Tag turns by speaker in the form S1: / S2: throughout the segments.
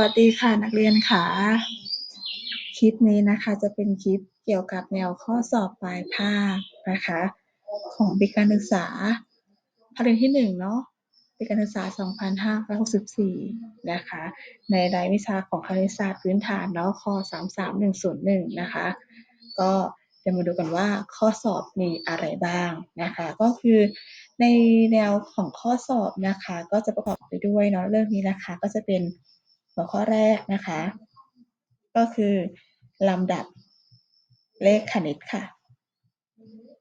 S1: วัสดีค่ะนักเรียนค่ะ คลิปนี้นะคะจะเป็นคลิปเกี่ยวกับแนวข้อสอบปลายภาคนะคะ ของปีการศึกษาภาคเรียนที่ 1 เนาะปีการศึกษา 2564 นะคะ ในรายวิชาของคณิตศาสตร์พื้นฐานเนาะข้อ 33101 นะคะ ก็เดี๋ยวมาดูกันว่าข้อสอบมีอะไรบ้างนะคะ ก็คือในแนวของข้อสอบนะคะ ก็จะประกอบไปด้วยเนาะเรื่องนี้นะคะก็จะเป็น หัวข้อแรกนะคะ ก็คือลำดับเลขคณิตค่ะ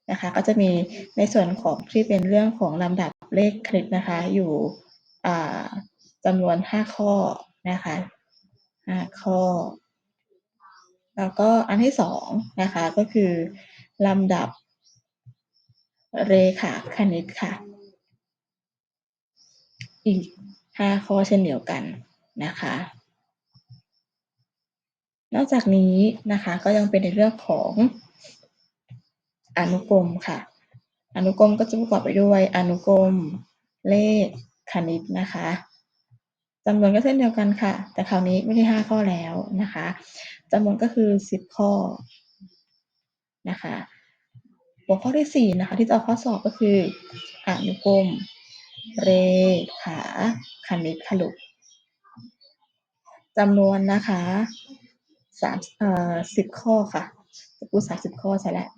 S1: นะคะก็จะมีในส่วนของที่เป็นเรื่องของลำดับเลขคณิตนะคะ อยู่จำนวน 5 ข้อนะคะ5ข้อ แล้วก็อันที่สองนะคะก็คือลำดับเรขาคณิตค่ะ อีก 5 ข้อเช่นเดียวกัน นะคะ นอกจากนี้นะคะก็ยังเป็นในเรื่องของอนุกรมค่ะ อนุกรมก็จะประกอบไปด้วยอนุกรม เลขคณิตนะคะจำนวนก็เช่นเดียวกันค่ะ แต่คราวนี้ไม่ใช่5ข้อแล้วนะคะจำนวนก็คือ10ข้อนะคะหัวข้อที่4นะคะ ที่จะเอาข้อสอบก็คืออนุกรม เรขาคณิตขลุก จำนวนนะคะสามเอ่อสิบข้อค่ะจะพูดสามสิบข้อใช่แล้ว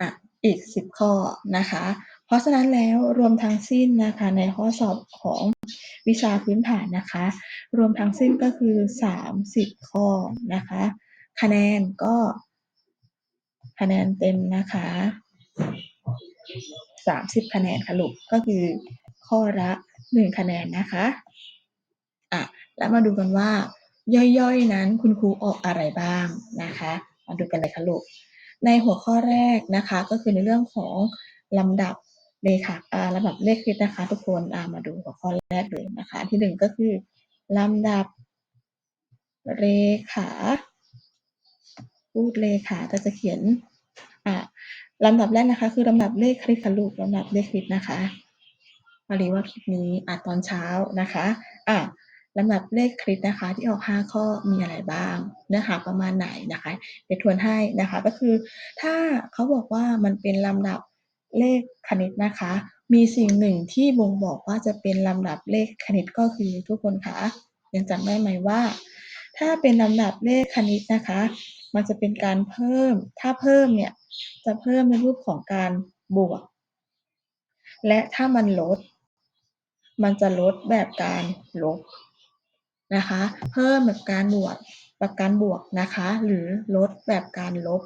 S1: อะอีกสิบข้อนะคะ เพราะฉะนั้นแล้วรวมทั้งสิ้นนะคะในข้อสอบของวิชาพื้นฐานนะคะ รวมทั้งสิ้นก็คือสามสิบข้อนะคะ คะแนนก็คะแนนเต็มนะคะสามสิบคะแนนค่ะลูกก็คือข้อละหนึ่งคะแนนนะคะอะแล้วมาดูกันว่า ย่อยๆ นั้นคุณครูออกอะไรบ้างนะคะมาดูกันเลยค่ะลูกในหัวข้อแรกนะคะก็คือในเรื่องของลำดับเลขาอ่าลำดับเลขคณิตนะคะทุกคนอ่ามาดูหัวข้อแรกเลยนะคะ ที่หนึ่งก็คือลำดับเลขาพูดเลขาก็จะเขียนอ่าลำดับแรกนะคะ คือลำดับเลขคณิตค่ะลูกลำดับเลขคณิตนะคะมารีว่าคลิปนี้อ่าตอนเช้านะคะอ่า ลำดับเลขคลิปนะคะที่ออก 5 ข้อมีอะไรบ้าง เนื้อหาประมาณไหนนะคะเดี๋ยวทวนให้นะคะ ก็คือ ถ้าเขาบอกว่ามันเป็นลำดับเลขคณิตนะคะ มีสิ่งหนึ่งที่บ่งบอกว่าจะเป็นลำดับเลขคณิตก็คือทุกคนคะยังจำได้ไหมว่า ถ้าเป็นลำดับเลขคณิตนะคะ มันจะเป็นการเพิ่ม ถ้าเพิ่มเนี่ยจะเพิ่มในรูปของการบวก และถ้ามันลด มันจะลดแบบการลบ นะคะ เพิ่มแบบการบวกแบบการบวกนะคะ หรือลดแบบการลบ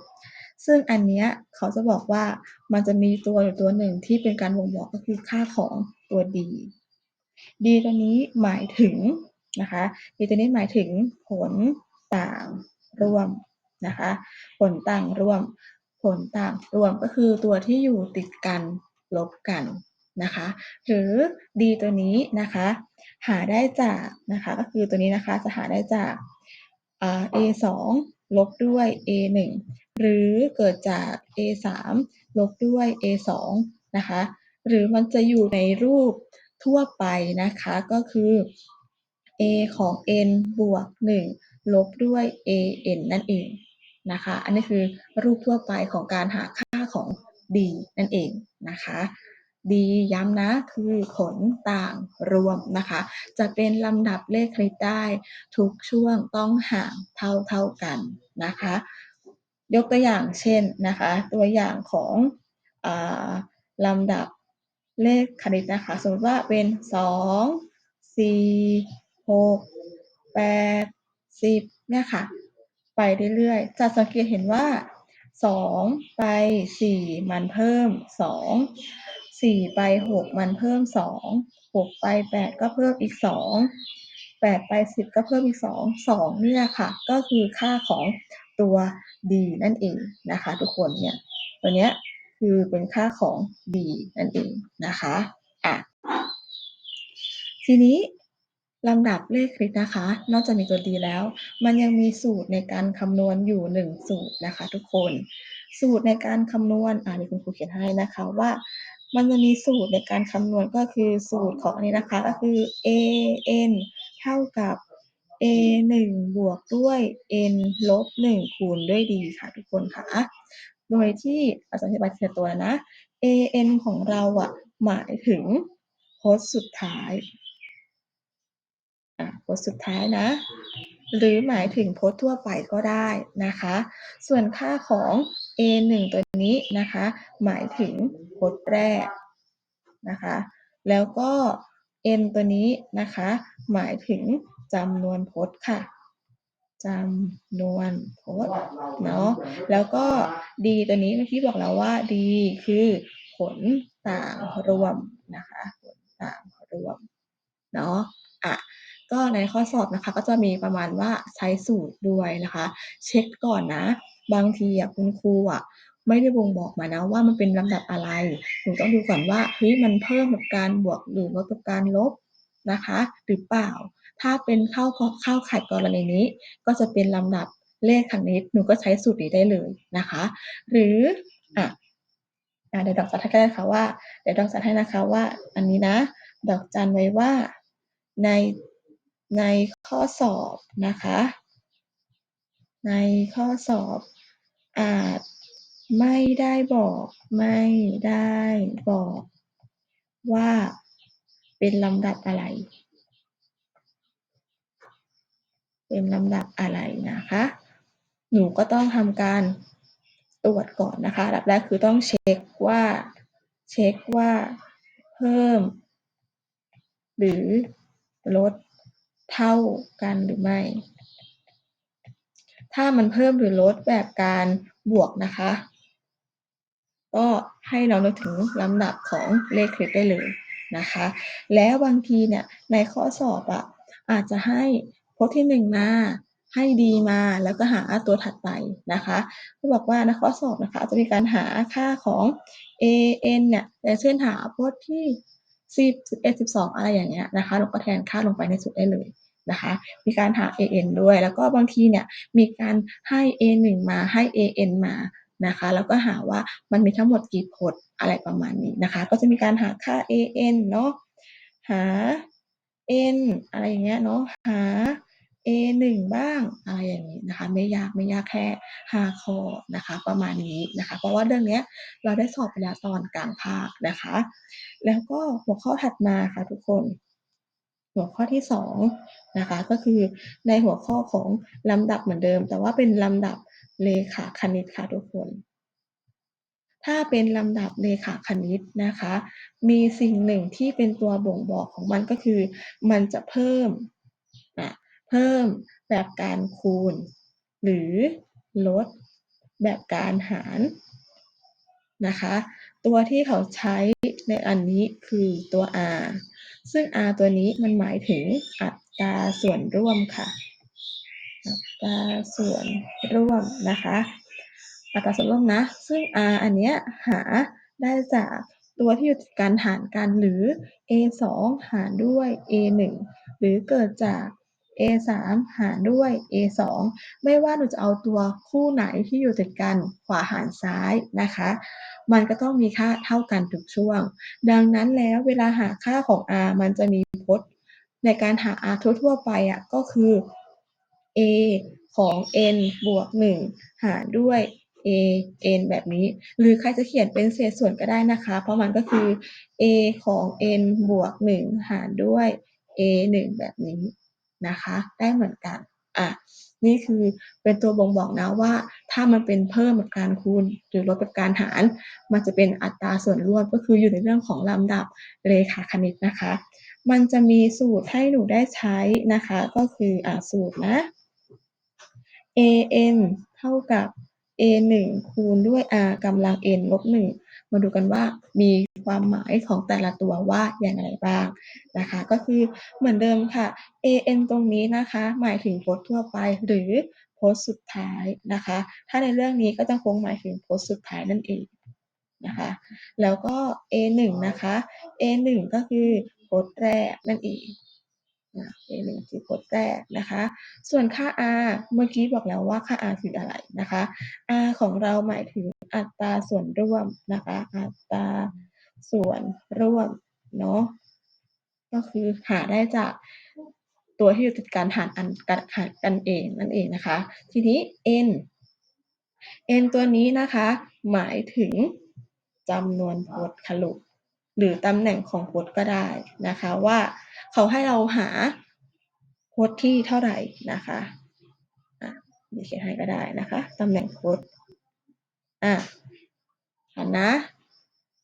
S1: ซึ่งอันนี้เขาจะบอกว่ามันจะมีตัวอยู่ตัวหนึ่งที่เป็นการบ่งบอกก็คือค่าของตัว d d ตัวนี้หมายถึงนะคะ d ตัวนี้หมายถึงผลต่างร่วมนะคะ ผลต่างร่วม ผลต่างร่วมก็คือตัวที่อยู่ติดกันลบกัน นะคะ หรือ d ตัวนี้นะคะ หาได้จากนะคะก็คือตัวนี้นะคะจะหาได้จาก a 2ลบด้วย a 1หรือเกิดจาก a 3ลบด้วย a 2นะคะ หรือมันจะอยู่ในรูปทั่วไปนะคะก็คือ a ของ n บวก 1 ลบด้วย a n นั่นเองนะคะ อันนี้คือรูปทั่วไปของการหาค่าของ d นั่นเองนะคะ ดีย้ำนะคือผลต่างรวมนะคะ จะเป็นลำดับเลขคณิตได้ทุกช่วงต้องห่างเท่าเท่ากันนะคะ ยกตัวอย่างเช่นนะคะ ตัวอย่างของอลำดับเลขคณิตนะคะ สมมติว่าเป็น 2 4 6 8 10เนี่ยค่ะ ไปเรื่อยๆ จะสังเกตเห็นว่า 2 ไป 4 มันเพิ่ม 2 สี่ไปหกมันเพิ่มสองหกไปแปดก็เพิ่มอีกสองแปดไปสิบก็เพิ่มอีกสองสองเนี่ยค่ะ ก็คือค่าของตัว d นั่นเองนะคะ ทุกคนเนี่ยตัวเนี้ยคือเป็นค่าของ d นั่นเองนะคะอะทีนี้ลำดับเลขคณิตนะคะ นอกจากมีตัว d แล้ว มันยังมีสูตรในการคำนวณอยู่หนึ่งสูตรนะคะ ทุกคน สูตรในการคำนวณอ่านี่คุณครูเขียนให้นะคะว่า มันจะมีสูตรในการคำนวณก็คือสูตรของอันนี้นะคะ ก็คือ a n เท่ากับ a 1บวกด้วย n ลบ1คูณด้วย d ค่ะทุกคนค่ะ โดยที่อาจารย์อธิบายทีละตัวนะ a n ของเราอะหมายถึงพจน์สุดท้ายอะพจน์สุดท้ายนะ หรือหมายถึงโพจน์ทั่วไปก็ได้นะคะ ส่วนค่าของ a 1 ตัวนี้นะคะ หมายถึงโพจน์แรกนะคะ แล้วก็ n ตัวนี้นะคะ หมายถึงจำนวนโพจน์ค่ะจำนวนโพจน์เนาะแล้วก็ d ตัวนี้เมื่อกี้บอกแล้วว่า d คือผลต่างรวมนะคะ ผลต่างรวมเนาะอะ ก็ในข้อสอบนะคะก็จะมีประมาณว่าใช้สูตรด้วยนะคะ เช็คก่อนนะ บางทีอะคุณครูอะไม่ได้บ่งบอกมานะว่ามันเป็นลำดับอะไรหนูต้องดูก่อนว่าเฮ้ยมันเพิ่มกับการบวกหรือลดกับการลบนะคะ หรือเปล่า ถ้าเป็นเข้าเข้าข่ายกรณีนี้ ก็จะเป็นลำดับเลขคณิตหนูก็ใช้สูตรนี้ได้เลยนะคะ หรืออะอะเดี๋ยวดอกจันให้ก็ได้ค่ะว่าเดี๋ยวดอกจันให้นะคะว่า อันนี้นะ ดอกจันไว้ว่าใน ในข้อสอบนะคะ ในข้อสอบอาจไม่ได้บอกไม่ได้บอกว่าเป็นลำดับอะไร เป็นลำดับอะไรนะคะ หนูก็ต้องทำการตรวจก่อนนะคะดับแรกคือต้องเช็คว่า เช็คว่าเพิ่ม หรือลด เท่ากันหรือไม่ ถ้ามันเพิ่มหรือลดแบบการบวกนะคะ ก็ให้เรานึกถึงลำดับของเลขคลิปได้เลยนะคะ แล้วบางทีเนี่ยในข้อสอบอะอาจจะให้พจน์ที่หนึ่งมาให้ดีมาแล้วก็หาตัวถัดไปนะคะเขาบอกว่าในข้อสอบนะคะจะมีการหาค่าของ a n เนี่ยอย่างเช่นหาพจน์ที่ 10 11 12อะไรอย่างเงี้ยนะคะเราก็แทนค่าลงไปในสูตรได้เลยนะคะ มีการหา a n ด้วย แล้วก็บางทีเนี่ยมีการให้ a 1มาให้ a n มานะคะ แล้วก็หาว่ามันมีทั้งหมดกี่พจน์อะไรประมาณนี้นะคะ ก็จะมีการหาค่า a n เนาะหา n อะไรอย่างเงี้ยเนาะหา a 1 บ้างอะไรอย่างนี้นะคะ ไม่ยากไม่ยากแค่ 5 ข้อนะคะ ประมาณนี้นะคะ เพราะว่าเรื่องนี้เราได้สอบไปแล้วตอนกลางภาคนะคะ แล้วก็หัวข้อถัดมาค่ะทุกคน หัวข้อที่2นะคะก็คือในหัวข้อของลำดับเหมือนเดิม แต่ว่าเป็นลำดับเลขาคณิตค่ะทุกคน ถ้าเป็นลำดับเลขาคณิตนะคะ มีสิ่งหนึ่งที่เป็นตัวบ่งบอกของมันก็คือ มันจะเพิ่ม เพิ่มแบบการคูณ หรือลดแบบการหารนะคะ ตัวที่เขาใช้ในอันนี้คือตัว r ซึ่ง r ตัวนี้มันหมายถึงอัตราส่วนร่วมค่ะ อัตราส่วนร่วมนะคะ อัตราส่วนร่วมนะ ซึ่ง r อันเนี้ยหาได้จากตัวที่อยู่ติดกันหารกันหรือ a 2หารด้วย a 1หรือเกิดจาก a 3หารด้วย a 2ไม่ว่าหนูจะเอาตัวคู่ไหนที่อยู่ติดกันขวาหารซ้ายนะคะ มันก็ต้องมีค่าเท่ากันทุกช่วง ดังนั้นแล้วเวลาหาค่าของ r มันจะมีพจน์ ในการหา r ทั่วๆไปอะก็คือ a ของ n บวก 1 หารด้วย a n แบบนี้ หรือใครจะเขียนเป็นเศษส่วนก็ได้นะคะ เพราะมันก็คือ a ของ n บวก 1 หารด้วย a 1แบบนี้ นะคะ ได้เหมือนกันอะนี่คือเป็นตัวบ่งบอกนะว่า ถ้ามันเป็นเพิ่มกับการคูณ หรือลดกับการหาร มันจะเป็นอัตราส่วนร่วมก็คืออยู่ในเรื่องของลำดับเรขาคณิตนะคะ มันจะมีสูตรให้หนูได้ใช้นะคะ ก็คืออ่าสูตรนะ a n เท่ากับ a 1คูณด้วย r กำลัง n ลบ1 มาดูกันว่ามีความหมายของแต่ละตัวว่าอย่างไรบ้างนะคะ ก็คือเหมือนเดิมค่ะ a n ตรงนี้นะคะ หมายถึงโพจน์ทั่วไปหรือโพจน์สุดท้ายนะคะ ถ้าในเรื่องนี้ก็จะคงหมายถึงโพจน์สุดท้ายนั่นเองนะคะ แล้วก็ a 1 นะคะ a 1 ก็คือโพจน์แรกนั่นเอง a 1 คือโพจน์แรกนะคะ ส่วนค่า r เมื่อกี้บอกแล้วว่าค่า r คืออะไรนะคะ r ของเราหมายถึง อัตราส่วนร่วมนะคะ อัตราส่วนร่วมเนาะก็คือหาได้จากตัวที่อยู่ติดกันหารอันกันหารกันเองนั่นเองนะคะ ทีนี้ n n ตัวนี้นะคะ หมายถึงจำนวนพจน์คลูกหรือตำแหน่งของพจน์ก็ได้นะคะว่าเขาให้เราหาพจน์ที่เท่าไหร่นะคะอะเดี๋ยวเขียนให้ก็ได้นะคะตำแหน่งพจน์ อะอ่านนะ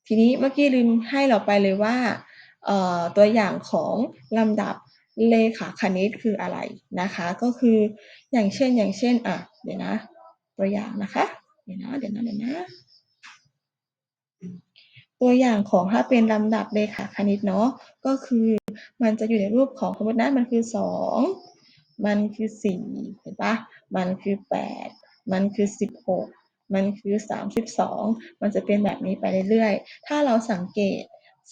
S1: ทีนี้เมื่อกี้ลืมให้เราไปเลยว่าเอ่อตัวอย่างของลำดับเลขาคณิตคืออะไรนะคะ ก็คืออย่างเช่นอย่างเช่นอะเดี๋ยวนะ ตัวอย่างนะคะเดี๋ยวนะเดี๋ยวนะเดี๋ยวนะตัวอย่างของถ้าเป็นลำดับเลขาคณิตเนาะก็คือมันจะอยู่ในรูปของสมมตินะมันคือสองมันคือสี่เห็นปะมันคือแปดมันคือสิบหก มันคือสามสิบสองมันจะเป็นแบบนี้ไปเรื่อยๆ ถ้าเราสังเกต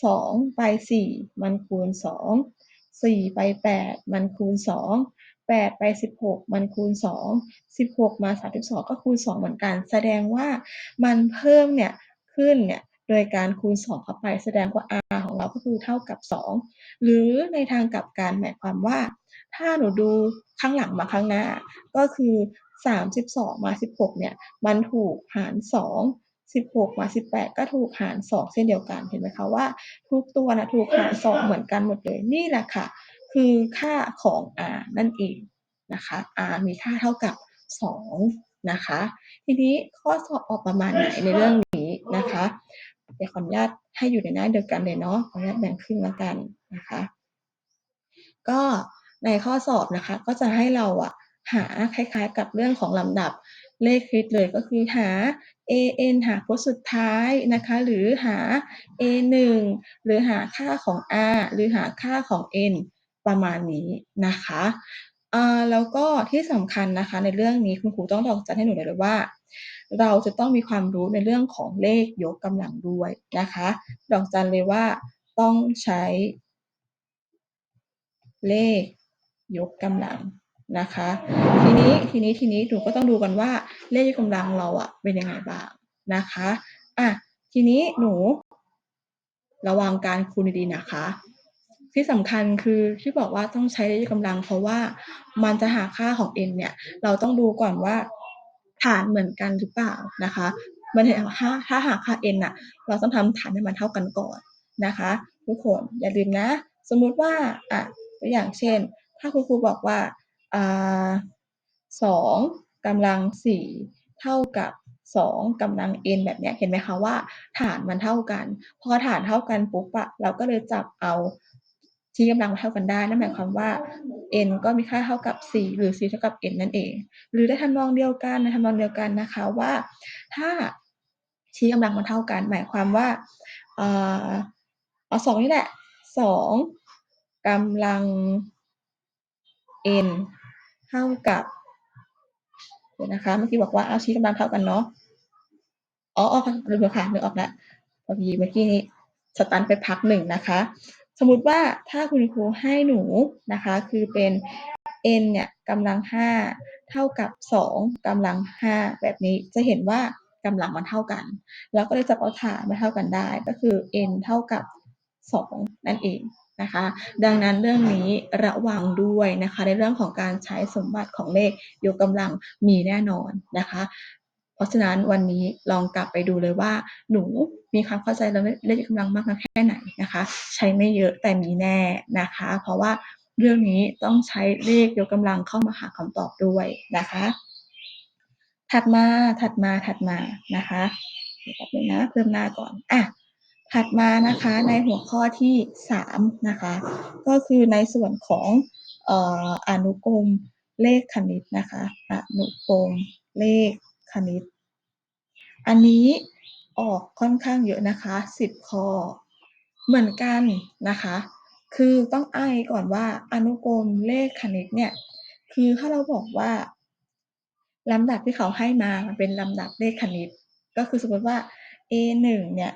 S1: สองไปสี่มันคูณสองสี่ไปแปดมันคูณสองแปดไปสิบหกมันคูณสองสิบหกมาสามสิบสองก็คูณสองเหมือนกัน แสดงว่ามันเพิ่มเนี่ยขึ้นเนี่ยโดยการคูณ 2 เข้าไป แสดงว่า r ของเราก็คือเท่ากับ 2 หรือในทางกลับกันหมายความว่า ถ้าหนูดูข้างหลังมาข้างหน้า ก็คือ 32 มา 16 เนี่ย มันถูกหาร 2 16 มา 18 ก็ถูกหาร 2 เช่นเดียวกัน เห็นไหมคะว่า ทุกตัวนะถูกหาร 2 เหมือนกันหมดเลย นี่แหละค่ะ คือค่าของ r นั่นเองนะคะ r มีค่าเท่ากับ 2 นะคะ ทีนี้ข้อสอบออกประมาณไหนในเรื่องนี้นะคะเดี๋ยวขออนุญาตให้อยู่ในหน้าเดียวกันเลยเนาะ ขออนุญาตแบ่งครึ่งแล้วกันนะคะ ก็ในข้อสอบนะคะ ก็จะให้เราอะ หาคล้ายๆ กับเรื่องของลำดับเลขคริสเลยก็คือหา an หาพจน์สุดท้ายนะคะหรือหา a1 หรือหาค่าของ r หรือหาค่าของ n ประมาณนี้นะคะแล้วก็ที่สำคัญนะคะในเรื่องนี้คุณครูต้องบอกจัดให้หนูเลยว่า เราจะต้องมีความรู้ในเรื่องของเลขยกกำลังด้วยนะคะ ดอกจันเลยว่าต้องใช้เลขยกกำลัง นะคะ ทีนี้ทีนี้ทีนี้หนูก็ต้องดูกันว่าเลขยกกำลังเราอะเป็นยังไงบ้างนะคะอะทีนี้หนู ระวังการคูณดีๆนะคะ ที่สำคัญคือที่บอกว่าต้องใช้เลขยกกำลัง เพราะว่ามันจะหาค่าของ n เนี่ย เราต้องดูก่อนว่าฐานเหมือนกันหรือเปล่านะคะมันเห็นถ้าถ้าหาค่า n อะ เราต้องทำฐานให้มันเท่ากันก่อนนะคะ ทุกคนอย่าลืมนะ สมมุติว่าอะตัวอย่างเช่น ถ้าคุณครูบอกว่า อ่าสองกำลังสี่เท่ากับสองกำลัง n แบบนี้เห็นไหมคะว่าฐานมันเท่ากัน พอฐานเท่ากันปุ๊บอะเราก็เลยจับเอาชี้กำลังมาเท่ากันได้ นั่นหมายความว่า n ก็มีค่าเท่ากับ 4 หรือ 4 เท่ากับ n นั่นเอง หรือในทำนองเดียวกันในทำนองเดียวกันนะคะว่า ถ้าชี้กำลังมาเท่ากัน หมายความว่าเอ่อเอาสองนี่แหละสองกำลัง n เท่ากับเดี๋ยวนะคะ เมื่อกี้บอกว่าเอาชี้กำลังเท่ากันเนาะอ๋ออ๋อลืมค่ะนึกออกแล้วพอดีเมื่อกี้นี้สตันไปพักหนึ่งนะคะ สมมุติว่าถ้าคุณครูให้หนูนะคะ คือเป็น n เนี่ยกำลังห้าเท่ากับสองกำลังห้าแบบนี้จะเห็นว่ากำลังมันเท่ากัน แล้วก็เลยจับเอาฐานมาเท่ากันได้ ก็คือ n เท่ากับสองนั่นเอง นะคะ ดังนั้นเรื่องนี้ระวังด้วยนะคะ ในเรื่องของการใช้สมบัติของเลขยกกำลังมีแน่นอนนะคะ เพราะฉะนั้นวันนี้ลองกลับไปดูเลยว่า หนูมีความเข้าใจเรื่องเลขยกกำลังมากน้อยแค่ไหนนะคะ ใช้ไม่เยอะแต่มีแน่นะคะ เพราะว่าเรื่องนี้ต้องใช้เลขยกกำลังเข้ามาหาคำตอบด้วยนะคะ ถัดมาถัดมาถัดมานะคะเดี๋ยวแป๊บนึงนะเพิ่มหน้าก่อนอะ ถัดมานะคะในหัวข้อที่สามนะคะก็คือในส่วนของเอ่ออนุกรมเลขคณิตนะคะอนุกรมเลขคณิต อันนี้ออกค่อนข้างเยอะนะคะสิบข้อ เหมือนกันนะคะ คือต้องอ้างก่อนว่าอนุกรมเลขคณิตเนี่ยคือถ้าเราบอกว่าลำดับที่เขาให้มามันเป็นลำดับเลขคณิต ก็คือสมมติว่า a หนึ่งเนี่ย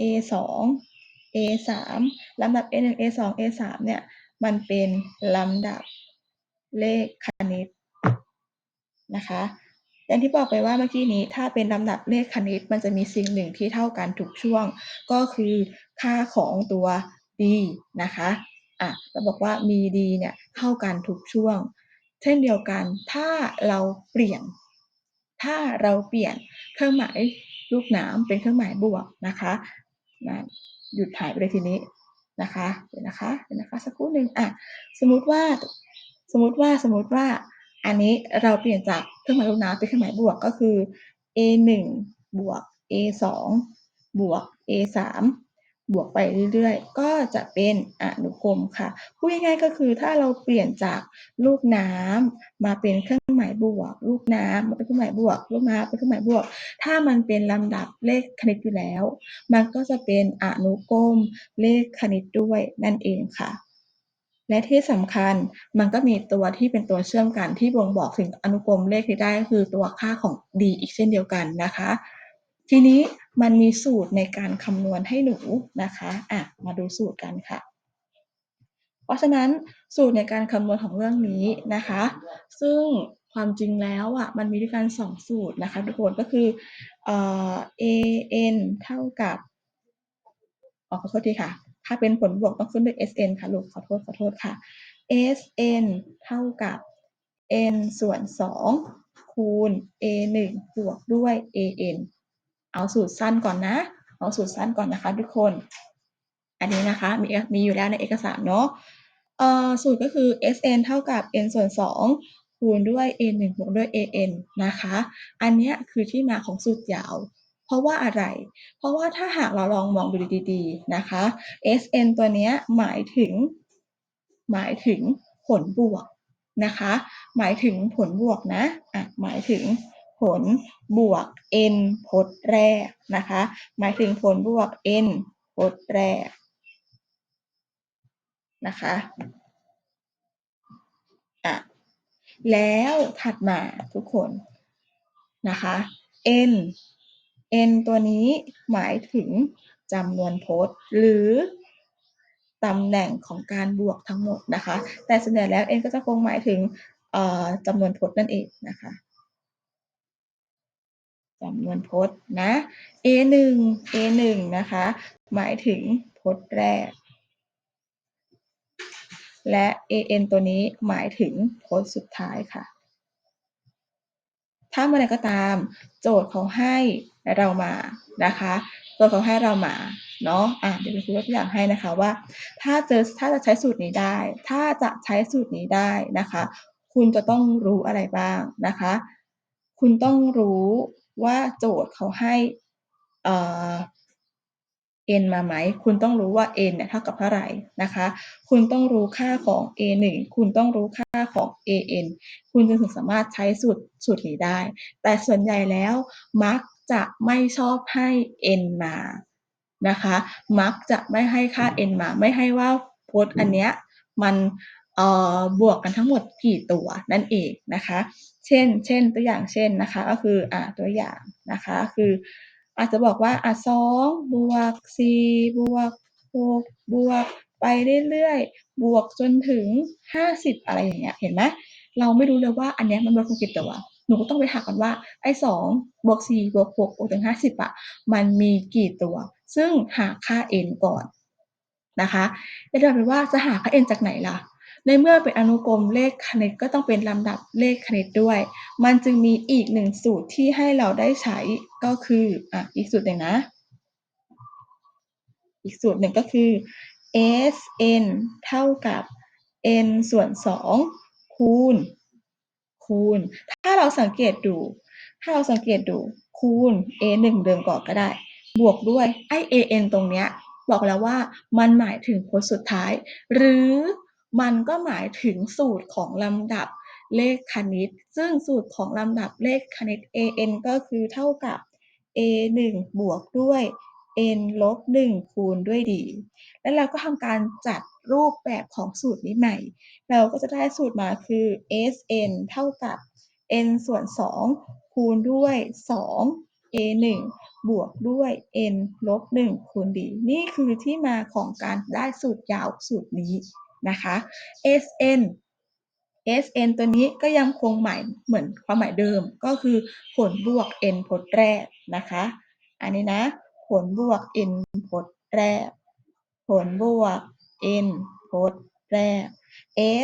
S1: a สอง a สามลำดับ a หนึ่ง a สอง a สามเนี่ย มันเป็นลำดับเลขคณิตนะคะ อย่างที่บอกไปว่าเมื่อกี้นี้ถ้าเป็นลำดับเลขคณิตมันจะมีสิ่งหนึ่งที่เท่ากันทุกช่วง ก็คือค่าของตัว d นะคะอะเราบอกว่ามีดีเนี่ยเท่ากันทุกช่วง เช่นเดียวกันถ้าเราเปลี่ยน ถ้าเราเปลี่ยนเครื่องหมายลูกน้ำเป็นเครื่องหมายบวกนะคะ นะหยุดถ่ายไปเลยทีนี้นะคะเดี๋ยวนะคะเดี๋ยวนะคะสักครู่หนึ่งอะสมมุติว่าสมมติว่าสมมติว่าอันนี้เราเปลี่ยนจากเครื่องหมายลูกน้ำเป็นเครื่องหมายบวกก็คือ a 1บวก a 2บวก a 3 บวกไปเรื่อยๆ ก็จะเป็นอนุกรมค่ะพูดง่ายๆก็คือถ้าเราเปลี่ยนจากลูกน้ำมาเป็นเครื่องหมายบวก ลูกน้ำมาเป็นเครื่องหมายบวก ลูกน้ำเป็นเครื่องหมายบวก ถ้ามันเป็นลำดับเลขคณิตอยู่แล้ว มันก็จะเป็นอนุกรมเลขคณิตด้วยนั่นเองค่ะและที่สำคัญมันก็มีตัวที่เป็นตัวเชื่อมกันที่บ่งบอกถึงอนุกรมเลขที่ได้ก็คือตัวค่าของ d อีกเช่นเดียวกันนะคะ ทีนี้มันมีสูตรในการคำนวณให้หนูนะคะอะมาดูสูตรกันค่ะ เพราะฉะนั้นสูตรในการคำนวณของเรื่องนี้นะคะ ซึ่งความจริงแล้วอะมันมีด้วยกันสองสูตรนะคะทุกคนก็คือเอ่อ an เท่ากับอ๋อขอโทษทีค่ะ ถ้าเป็นผลบวกต้องขึ้นด้วย sn ค่ะลูกขอโทษขอโทษค่ะ sn เท่ากับ n ส่วน 2 คูณ a 1บวกด้วย an เอาสูตรสั้นก่อนนะ เอาสูตรสั้นก่อนนะคะทุกคน อันนี้นะคะมีมีอยู่แล้วในเอกสารเนาะเอ่อสูตรก็คือ sn เท่ากับ n ส่วน 2 คูณด้วย a 1บวกด้วย an นะคะ อันนี้คือที่มาของสูตรยาว เพราะว่าอะไร เพราะว่าถ้าหากเราลองมองดูดีๆนะคะ sn ตัวนี้หมายถึง หมายถึงผลบวกนะคะ หมายถึงผลบวกนะอะหมายถึง ผลบวก n พจน์แรกนะคะ หมายถึงผลบวก n พจน์แรกนะคะอะแล้วถัดมาทุกคนนะคะ n n ตัวนี้หมายถึงจำนวนพจน์ หรือตำแหน่งของการบวกทั้งหมดนะคะ แต่ส่วนใหญ่แล้ว n ก็จะคงหมายถึงจำนวนพจน์นั่นเองนะคะ จำนวนพจน์นะ a 1 a 1 นะคะ หมายถึงพจน์แรก และ an ตัวนี้หมายถึงพจน์สุดท้ายค่ะ ถ้าเมื่อใดก็ตาม โจทย์เขาให้เรามานะคะโจทย์เขาให้เรามาเนาะอะเดี๋ยวคุณครูยกตัวอย่างให้นะคะว่า ถ้าเจอถ้าจะใช้สูตรนี้ได้ ถ้าจะใช้สูตรนี้ได้นะคะ คุณจะต้องรู้อะไรบ้างนะคะ คุณต้องรู้ ว่าโจทย์เขาให้เอ่อ n มาไหม คุณต้องรู้ว่า n เนี่ยเท่ากับเท่าไหร่นะคะ คุณต้องรู้ค่าของ a 1คุณต้องรู้ค่าของ an คุณจึงสามารถใช้สูตรสูตรนี้ได้ แต่ส่วนใหญ่แล้วมักจะไม่ชอบให้ n มานะคะ มักจะไม่ให้ค่า n มา ไม่ให้ว่าพจน์อันเนี้ยมัน บวกกันทั้งหมดกี่ตัวนั่นเองนะคะ เช่น เช่นตัวอย่างเช่นนะคะ ก็คืออ่าตัวอย่างนะคะคืออาจจะบอกว่าอะสองบวกสี่บวกหกบวกไปเรื่อยๆ บวกจนถึงห้าสิบอะไรอย่างเงี้ย เห็นไหมเราไม่รู้เลยว่าอันเนี้ยมันบวกกี่ตัว หนูก็ต้องไปหากันว่าไอ้สองบวกสี่บวกหกบวกถึงห้าสิบอะมันมีกี่ตัว ซึ่งหาค่า n ก่อนนะคะจะถามไปว่าจะหาค่า n จากไหนล่ะ ในเมื่อเป็นอนุกรมเลขคณิตก็ต้องเป็นลำดับเลขคณิตด้วย มันจึงมีอีกหนึ่งสูตรที่ให้เราได้ใช้ก็คืออะอีกสูตรหนึ่งนะ อีกสูตรหนึ่งก็คือ sn เท่ากับ n ส่วน 2 คูณ คูณ ถ้าเราสังเกตดู ถ้าเราสังเกตดูคูณ a 1 เดิมก่อนก็ได้ บวกด้วยไอ an ตรงเนี้ยบอกแล้วว่ามันหมายถึงพจน์สุดท้าย หรือ มันก็หมายถึงสูตรของลำดับเลขคณิต ซึ่งสูตรของลำดับเลขคณิต an ก็คือเท่ากับ a 1บวกด้วย n ลบ1คูณด้วย d แล้วเราก็ทำการจัดรูปแบบของสูตรนี้ใหม่ เราก็จะได้สูตรมาคือ sn เท่ากับ n ส่วน 2 คูณด้วย 2 a 1บวกด้วย n ลบ1คูณ d นี่คือที่มาของการได้สูตรยาวสูตรนี้ นะคะ sn sn ตัวนี้ก็ยังคงหมายเหมือนความหมายเดิมก็คือผลบวก n พจน์แรกนะคะ อันนี้นะ ผลบวก n พจน์แรก ผลบวก n พจน์แรก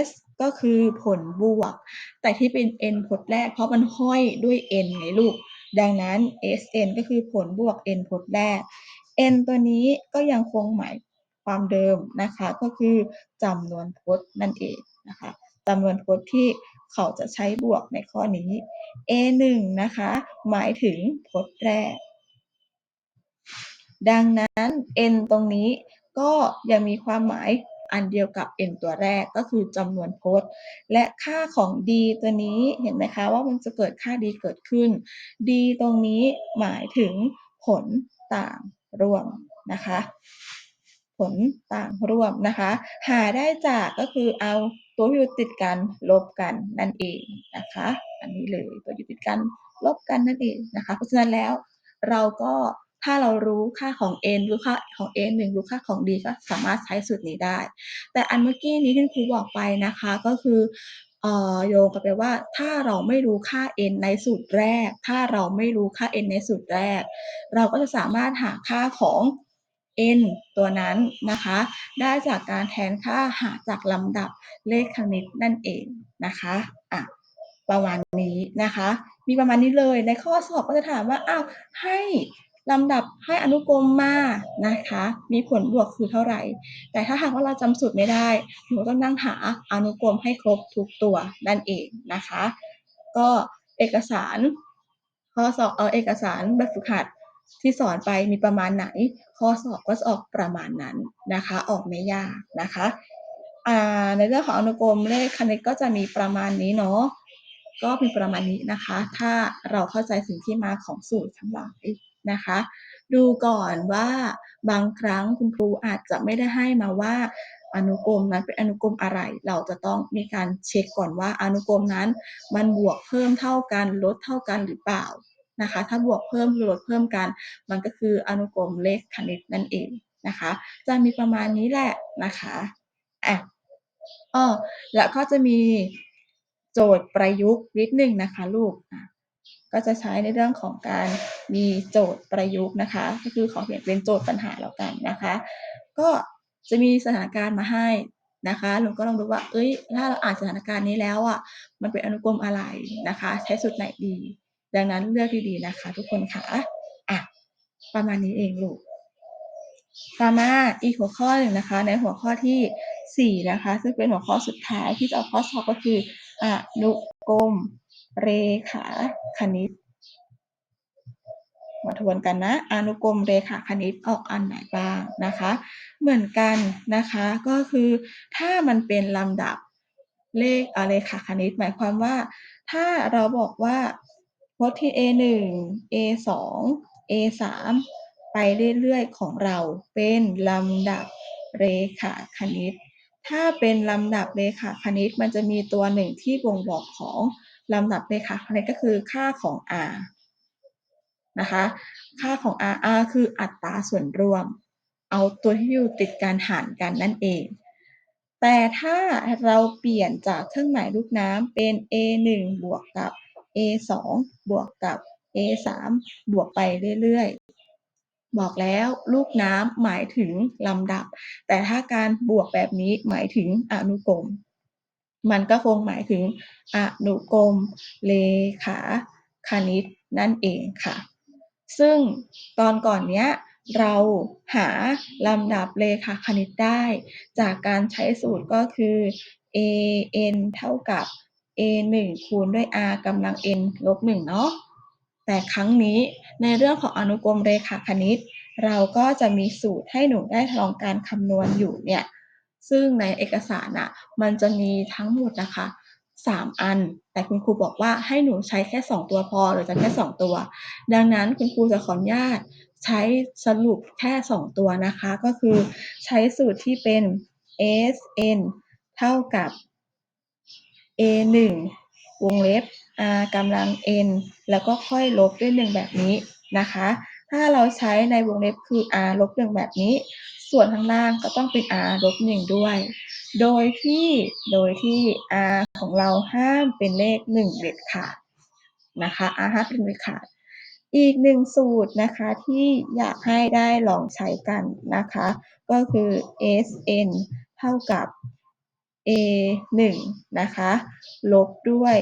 S1: s ก็คือผลบวก แต่ที่เป็น n พจน์แรกเพราะมันห้อยด้วย n ไงลูก ดังนั้น sn ก็คือผลบวก n พจน์แรก n ตัวนี้ก็ยังคงหมาย ความเดิมนะคะก็คือจำนวนพจน์นั่นเองนะคะจำนวนพจน์ที่เขาจะใช้บวกในข้อนี้ a1 นะคะหมายถึงพจน์แรก ดังนั้น n ตรงนี้ก็ยังมีความหมายอันเดียวกับ n ตัวแรกก็คือจำนวนพจน์ และค่าของ d ตัวนี้เห็นไหมคะว่ามันจะเกิดค่า d เกิดขึ้น d ตรงนี้หมายถึงผลต่างร่วมนะคะ ผลต่างร่วมนะคะ หาได้จากก็คือเอาตัวอยู่ติดกันลบกันนั่นเองนะคะ อันนี้เลยตัวอยู่ติดกันลบกันนั่นเองนะคะ เพราะฉะนั้นแล้วเราก็ถ้าเรารู้ค่าของ n รู้ค่าของ n 1รู้ค่าของ d ก็สามารถใช้สูตรนี้ได้ แต่อันเมื่อกี้นี้ที่ครูบอกไปนะคะก็คือเอ่อโยงกันไปว่าถ้าเราไม่รู้ค่า n ในสูตรแรก ถ้าเราไม่รู้ค่า n ในสูตรแรก เราก็จะสามารถหาค่าของ n ตัวนั้นนะคะ ได้จากการแทนค่าหาจากลำดับเลขคณิตนั่นเองนะคะอะประมาณนี้นะคะ มีประมาณนี้เลยในข้อสอบก็จะถามว่าอ้าวให้ลำดับให้อนุกรมมานะคะ มีผลบวกคือเท่าไหร่ แต่ถ้าหากว่าเราจำสูตรไม่ได้หนูต้องนั่งหาอนุกรมให้ครบทุกตัวนั่นเองนะคะ ก็เอกสารข้อสอบเอาเอกสารแบบฝึกหัด ที่สอนไปมีประมาณไหน ข้อสอบก็จะออกประมาณนั้นนะคะ ออกไม่ยากนะคะในเรื่องของอนุกรมเลขคณิตก็จะมีประมาณนี้เนาะก็มีประมาณนี้นะคะ ถ้าเราเข้าใจสิ่งที่มาของสูตรทั้งหลายนะคะ ดูก่อนว่าบางครั้งคุณครูอาจจะไม่ได้ให้มาว่าอนุกรมนั้นเป็นอนุกรมอะไร เราจะต้องมีการเช็คก่อนว่าอนุกรมนั้น มันบวกเพิ่มเท่ากันลดเท่ากันหรือเปล่า นะคะ ถ้าบวกเพิ่มหรือลดเพิ่มกัน มันก็คืออนุกรมเลขคณิตนั่นเองนะคะ จะมีประมาณนี้แหละนะคะอะอ๋อแล้วก็จะมีโจทย์ประยุกต์นิดหนึ่งนะคะลูกก็จะใช้ในเรื่องของการมีโจทย์ประยุกต์นะคะ ก็คือขอเขียนเป็นโจทย์ปัญหาแล้วกันนะคะ ก็จะมีสถานการณ์มาให้นะคะเราก็ลองดูว่า เอ้ย ถ้าเราอ่านสถานการณ์นี้แล้วอะ มันเป็นอนุกรมอะไรนะคะ ใช้สูตรไหนดี ดังนั้นเลือกดีๆนะคะ ทุกคนค่ะอะประมาณนี้เองลูกต่อมาอีกหัวข้อหนึ่งนะคะ ในหัวข้อที่ 4 นะคะ ซึ่งเป็นหัวข้อสุดท้ายที่จะเอาข้อสอบก็คืออนุกรมเรขาคณิต มาทวนกันนะ อนุกรมเรขาคณิตออกอันไหนบ้างนะคะ เหมือนกันนะคะก็คือถ้ามันเป็นลำดับเลขอะไรขาคณิต หมายความว่า ถ้าเราบอกว่า พจน์ที่ a1 a2 a3 ไปเรื่อยๆ ของเราเป็นลำดับเรขาคณิต ถ้าเป็นลำดับเรขาคณิตมันจะมีตัวหนึ่งที่บ่งบอกของลำดับเรขาคณิตก็คือค่าของ r นะคะ ค่าของ r r คืออัตราส่วนรวม เอาตัวที่อยู่ติดการหารกันนั่นเอง แต่ถ้าเราเปลี่ยนจากเครื่องหมายลูกน้ำเป็น a 1บวกกับ a 2บวกกับ a 3บวกไปเรื่อยๆ บอกแล้วลูกน้ำหมายถึงลำดับ แต่ถ้าการบวกแบบนี้หมายถึงอนุกรม มันก็คงหมายถึงอนุกรมเลขาคณิตนั่นเองค่ะ ซึ่งตอนก่อนเนี้ยเราหาลำดับเลขาคณิตได้ จากการใช้สูตรก็คือ a n เท่ากับ a 1คูณด้วย r กำลัง n ลบ1เนาะ แต่ครั้งนี้ในเรื่องของอนุกรมเรขาคณิต เราก็จะมีสูตรให้หนูได้ลองการคำนวณอยู่เนี่ย ซึ่งในเอกสารอะมันจะมีทั้งหมดนะคะ3 อัน แต่คุณครูบอกว่าให้หนูใช้แค่ 2 ตัวพอหรือจะแค่ 2 ตัว ดังนั้นคุณครูจะขออนุญาตใช้สรุปแค่ 2 ตัวนะคะ ก็คือใช้สูตรที่เป็น s n เท่ากับ a 1วงเล็บ r กำลัง n แล้วก็ค่อยลบด้วย 1 แบบนี้นะคะ ถ้าเราใช้ในวงเล็บคือ r ลบ 1 แบบนี้ ส่วนข้างล่างก็ต้องเป็น r ลบ 1 ด้วย โดยที่โดยที่ r ของเราห้ามเป็นเลข 1 เด็ดขาดนะคะ r ห้ามเป็นเด็ดขาดอีกหนึ่งสูตรนะคะที่อยากให้ได้ลองใช้กันนะคะ ก็คือ sn เท่ากับ a 1นะคะ ลบด้วย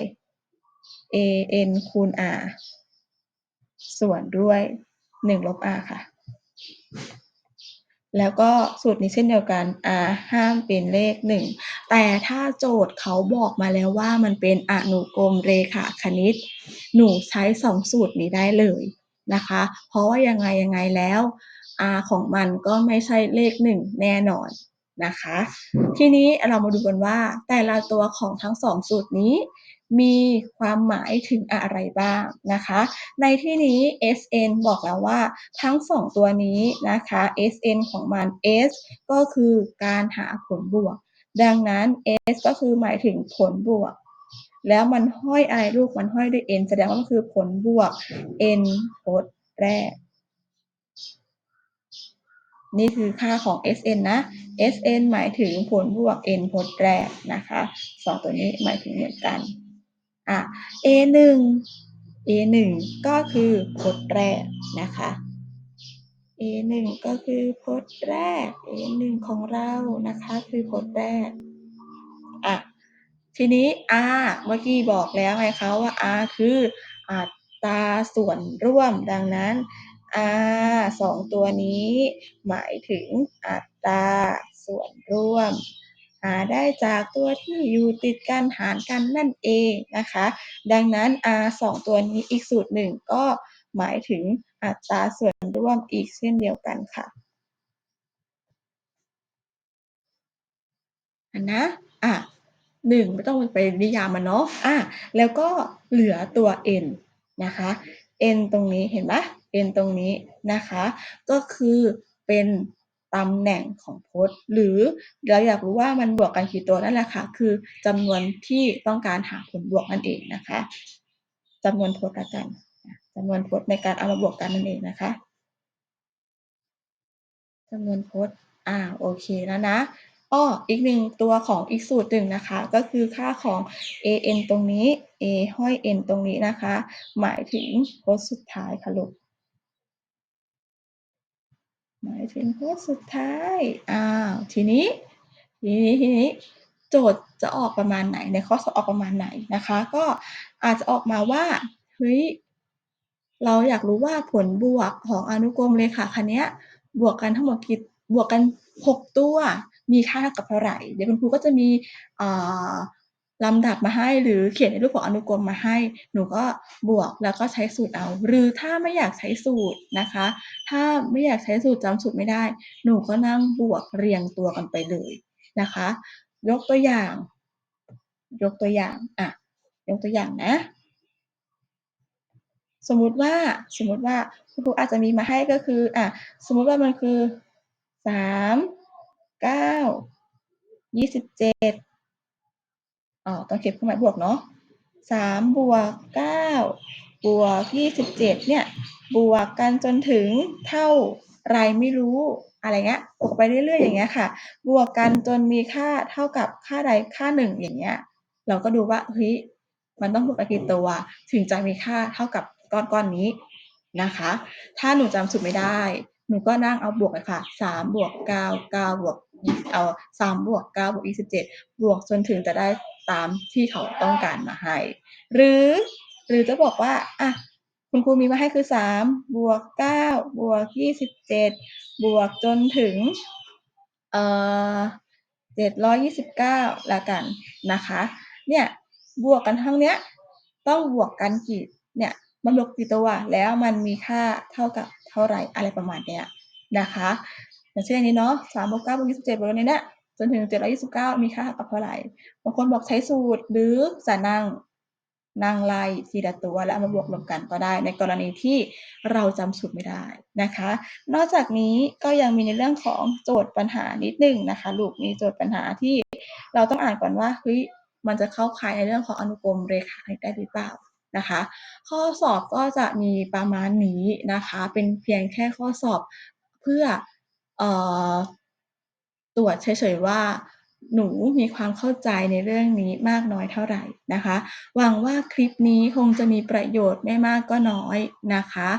S1: a n คูณ r ส่วนด้วย 1 ลบ r ค่ะ แล้วก็สูตรนี้เช่นเดียวกัน r ห้ามเป็นเลข 1 แต่ถ้าโจทย์เขาบอกมาแล้วว่ามันเป็นอนุกรมเรขาคณิต หนูใช้ 2 สูตรนี้ได้เลยนะคะ เพราะว่ายังไงยังไงแล้ว r ของมันก็ไม่ใช่เลข 1 แน่นอน นะคะ ทีนี้เรามาดูกันว่า แต่ละตัวของทั้ง2สูตรนี้มีความหมายถึงอะไรบ้างนะคะ ในที่นี้ SN บอกแล้วว่าทั้ง2ตัวนี้นะคะ SN ของมัน S ก็คือการหาผลบวก ดังนั้น S ก็คือหมายถึงผลบวก แล้วมันห้อยอะไรลูกมันห้อยด้วย N แสดงว่ามันคือผลบวก N พจน์แรก นี่คือค่าของ Sn นะ Sn หมายถึงผลบวก n พจน์แรกนะคะสองตัวนี้หมายถึงเหมือนกันอะ a1 a1 ก็คือพจน์แรกนะคะ a1 ก็คือพจน์แรก a1 ของเรานะคะคือพจน์แรกอะทีนี้ r เมื่อกี้บอกแล้วไงคะว่า r คืออัตราส่วนร่วมดังนั้น r สองตัวนี้ หมายถึงอัตราส่วนร่วม หาได้จากตัวที่อยู่ติดกันหารกันนั่นเองนะคะ ดังนั้น r สองตัวนี้อีกสูตรหนึ่งก็หมายถึงอัตราส่วนร่วมอีกเช่นเดียวกันค่ะอันนะ อะหนึ่งไม่ต้องไปนิยามมันเนาะ อะแล้วก็เหลือตัว n นะคะ n ตรงนี้เห็นไหม n ตรงนี้นะคะ ก็คือเป็นตำแหน่งของพจน์ หรือเราอยากรู้ว่ามันบวกกันกี่ตัวนั่นแหละค่ะ คือจำนวนที่ต้องการหาผลบวกนั่นเองนะคะจำนวนพจน์ละกันจำนวนพจน์ในการเอามาบวกกันนั่นเองนะคะจำนวนพจน์อ่าโอเคแล้วนะอ้ออีกหนึ่งตัวของอีกสูตรหนึ่งนะคะ ก็คือค่าของ an ตรงนี้ a ห้อย n ตรงนี้นะคะ หมายถึงพจน์สุดท้ายค่ะลูก หมายถึงพจน์สุดท้าย อ้าว ทีนี้ ทีนี้ ทีนี้ โจทย์จะออกประมาณไหน ในข้อสอบออกประมาณไหนนะคะ ก็อาจจะออกมาว่า เฮ้ย เราอยากรู้ว่าผลบวกของอนุกรมเรขาคณิตบวกกันทั้งหมดกี่ บวกกัน 6 ตัว มีค่าเท่ากับเท่าไหร่ เดี๋ยวคุณครูก็จะมี ลำดับมาให้หรือเขียนในรูปของอนุกรมมาให้ หนูก็บวกแล้วก็ใช้สูตรเอา หรือถ้าไม่อยากใช้สูตรนะคะ ถ้าไม่อยากใช้สูตรจำสูตรไม่ได้ หนูก็นั่งบวกเรียงตัวกันไปเลยนะคะ ยกตัวอย่าง ยกตัวอย่างอะยกตัวอย่างนะ สมมุติว่าสมมุติว่าคุณครูอาจจะมีมาให้ก็คืออะสมมุติว่ามันคือสามเก้ายี่สิบเจ็ด อ๋อต้องเก็บเครื่องหมายบวกเนาะสามบวกเก้าบวกยี่สิบเจ็ดเนี่ย บวกกันจนถึงเท่าไรไม่รู้อะไรเงี้ยบวกไปเรื่อยๆอย่างเงี้ยค่ะ บวกกันจนมีค่าเท่ากับค่าใดค่าหนึ่งอย่างเงี้ย เราก็ดูว่าเฮ้ยมันต้องบวกกันกี่ตัว ถึงจะมีค่าเท่ากับก้อนก้อนนี้นะคะ ถ้าหนูจำสูตรไม่ได้ หนูก็นั่งเอาบวกเลยค่ะสามบวกเก้าเก้าบวก เอาสามบวกเก้าบวกยี่สิบเจ็ดบวกจนถึงจะได้ตามที่เขาต้องการมาให้ หรือ หรือจะบอกว่าอะคุณครูมีมาให้คือสามบวกเก้าบวกยี่สิบเจ็ดบวกจนถึงเอ่อเจ็ดร้อยยี่สิบเก้าละกันนะคะ เนี่ยบวกกันทั้งเนี้ยต้องบวกกันกี่เนี่ยมันบวกกี่ตัวแล้วมันมีค่าเท่ากับเท่าไหร่อะไรประมาณเนี้ยนะคะ อย่างเช่นนี้เนาะสามบวกเก้าบวกยี่สิบเจ็ดบวกนี้เนี่ยจนถึงเจ็ดร้อยี่สิบเก้ามีค่ากับเท่าไหร่บางคนบอกใช้สูตรหรือจะนั่งนั่งไล่ทีละตัวแล้วเอามาบวกรวมกันก็ได้ ในกรณีที่เราจำสูตรไม่ได้นะคะ นอกจากนี้ก็ยังมีในเรื่องของโจทย์ปัญหานิดนึงนะคะลูกมีโจทย์ปัญหาที่เราต้องอ่านก่อนว่าเฮ้ยมันจะเข้าข่ายในเรื่องของอนุกรมเรขาคณิตได้หรือเปล่านะคะ ข้อสอบก็จะมีประมาณนี้นะคะ เป็นเพียงแค่ข้อสอบเพื่อ ตรวจเฉยๆว่าหนูมีความเข้าใจในเรื่องนี้มากน้อยเท่าไหร่นะคะ หวังว่าคลิปนี้คงจะมีประโยชน์ไม่มากก็น้อยนะคะ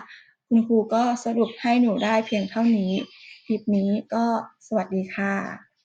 S1: คุณครูก็สรุปให้หนูได้เพียงเท่านี้ คลิปนี้ก็สวัสดีค่ะ